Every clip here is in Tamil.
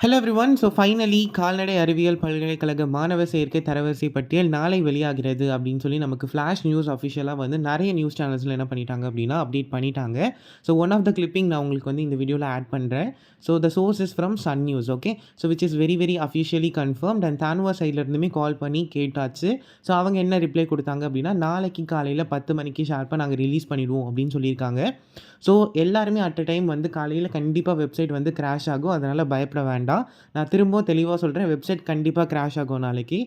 ஹலோ எவ்ரிவன் ஸோ ஃபைனலி கால்நடை அறிவியல் பல்கலைக்கழக மாணவர் சேர்க்கை தரவரிசை பட்டியல் நாளை வெளியாகிறது அப்படின்னு சொல்லி நமக்கு ஃப்ளாஷ் நியூஸ் அஃபிஷியலாக வந்து நிறைய நியூஸ் சேனல்ஸில் என்ன பண்ணிட்டாங்க அப்படின்னா அப்டேட் பண்ணிட்டாங்க. So one of the clipping நான் உங்களுக்கு வந்து இந்த வீடியோவில் ஆட் பண்ணுறேன் so the source is from Sun News okay so which is very very officially confirmed and தானுவா சைட்லேருந்துமே கால் பண்ணி கேட்டாச்சு. ஸோ அவங்க என்ன ரிப்ளை கொடுத்தாங்க அப்படின்னா நாளைக்கு காலையில் பத்து மணிக்கு ஷார்ப்பாக நாங்கள் ரிலீஸ் பண்ணிடுவோம் அப்படின்னு சொல்லியிருக்காங்க. ஸோ எல்லாருமே அட் அ டைம் வந்து காலையில் கண்டிப்பாக வெப்சைட் வந்து கிராஷ் ஆகும். அதனால் பயப்பட வேண்டாம். நான் திரும்பவும் தெளிவாக சொல்கிறேன் வெப்சைட் கண்டிப்பாக கிராஷ் ஆகும் நாளைக்கு.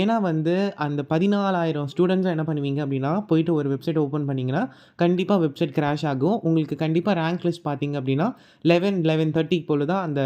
ஏன்னா வந்து அந்த பதினாலாயிரம் ஸ்டூடெண்ட்ஸும் என்ன பண்ணுவீங்க அப்படின்னா போயிட்டு ஒரு வெப்சைட் ஓப்பன் பண்ணிங்கன்னா கண்டிப்பாக வெப்சைட் கிராஷ் ஆகும். உங்களுக்கு கண்டிப்பாக ரேங்க் லிஸ்ட் பார்த்தீங்க அப்படின்னா லெவன் லெவன் தேர்ட்டி போல் தான் அந்த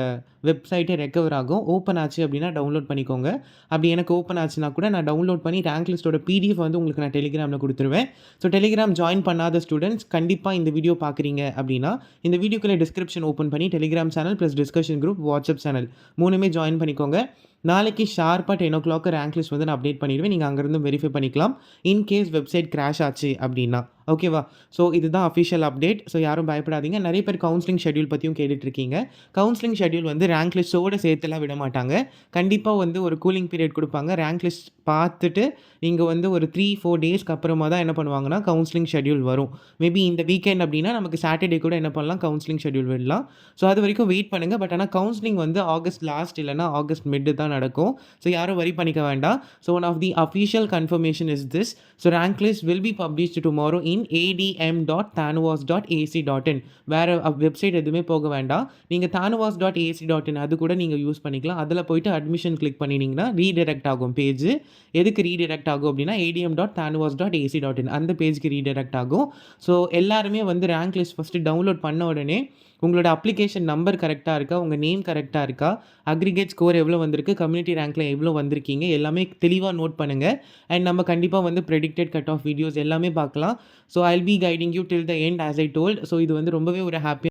வெப்சைட்டே ரெக்கவர் ஆகும். ஓப்பன் ஆச்சு அப்படின்னா டவுன்லோட் பண்ணிக்கோங்க. அப்படி எனக்கு ஓப்பன் ஆச்சுன்னா கூட நான் டவுன்லோட் பண்ணி ரேங்க் லிஸ்ட்டோட பிடிஎஃப் வந்து உங்களுக்கு நான் டெலிகிராமில் கொடுத்துருவேன். ஸோ டெலிகிராம் ஜாயின் பண்ணாத ஸ்டூடெண்ட்ஸ் கண்டிப்பாக இந்த வீடியோ பார்க்குறீங்க அப்படின்னா இந்த வீடியோக்குள்ளே டிஸ்கிரிப்ஷன் ஓப்பன் பண்ணி Telegram channel plus discussion group WhatsApp channel மூணுமே ஜாயின் பண்ணிக்கோங்க. நாளைக்கு ஷார்ப்பாக ten o'clock rank list வந்து நான் அப்டேட் பண்ணிடுவேன். நீங்கள் அங்கேருந்து வெரிஃபை பண்ணிக்கலாம். இன்கேஸ் வெப்சைட் கிராஷ் ஆச்சு அப்படின்னா. ஓகேவா ஸோ இதுதான் அஃபிஷியல் அப்டேட் ஸோ யாரும் பயப்படாதீங்க. நிறைய பேர் கவுன்சிலிங் ஷெட்யூல் பற்றியும் கேட்டுட்ருக்கீங்க. கவுன்சிலிங் ஷெட்யூல் வந்து ரேங்க் லிஸ்ட்டோடு சேர்த்துலாம் விட மாட்டாங்க. கண்டிப்பாக வந்து ஒரு கூலிங் பீரியட் கொடுப்பாங்க. ரேங்க் லிஸ்ட் பார்த்துட்டு நீங்கள் வந்து ஒரு த்ரீ ஃபோர் டேஸ்க்கு அப்புறமா தான் என்ன பண்ணுவாங்கன்னா கவுன்சிலிங் ஷெட்யூல் வரும். மேபி இந்த வீக்கெண்ட் அப்படின்னா நமக்கு சாட்டர்டே கூட என்ன பண்ணலாம்? கவுன்சிலிங் ஷெட்யூல் விடலாம். ஸோ அது வரைக்கும் வெயிட் பண்ணுங்கள் பட் ஆனால் கவுன்சிலிங் வந்து ஆகஸ்ட் லாஸ்ட் இல்லைனா ஆகஸ்ட் மிட்டு தான் நடக்கும். ஸோ யாரும் வரி பண்ணிக்க வேண்டாம். So one of the official confirmation is this so rank list will be published tomorrow in ADM dot TANUVAS dot AC dot in வேறு வெப்சைட் எதுவுமே போக வேண்டாம். நீங்கள் TANUVAS dot AC dot in அது கூட நீங்கள் யூஸ் பண்ணிக்கலாம். அதில் போயிட்டு அட்மிஷன் கிளிக் பண்ணினீங்கன்னா ரீடைரக்ட் ஆகும் பேஜ் எதுக்கு ரீடைரக்ட் ஆகும் அப்படின்னா ADM dot TANUVAS dot AC dot in அந்த பேஜ்க்கு ரீடைரக்ட் ஆகும். ஸோ எல்லாருமே வந்து ரேங்க் லிஸ்ட் ஃபஸ்ட்டு டவுன்லோட் பண்ண உடனே உங்களோட அப்ளிகேஷன் நம்பர் கரெக்டாக இருக்கா? உங்கள் நேம் கரெக்டாக இருக்கா? அக்ரிகேட் ஸ்கோர் எவ்வளோ வந்திருக்கு? கம்யூனிட்டி ரேங்க்கில் எவ்வளோ வந்திருக்கீங்க? எல்லாமே தெளிவாக நோட் பண்ணுங்கள் அண்ட் நம்ம கண்டிப்பாக வந்து ப்ரெடிக்டட் கட் ஆஃப் வீடியோஸ் எல்லாமே பார்க்கலாம். So I'll be guiding you till the end as I told so இது வந்து ரொம்பவே ஒரு ஹாப்பி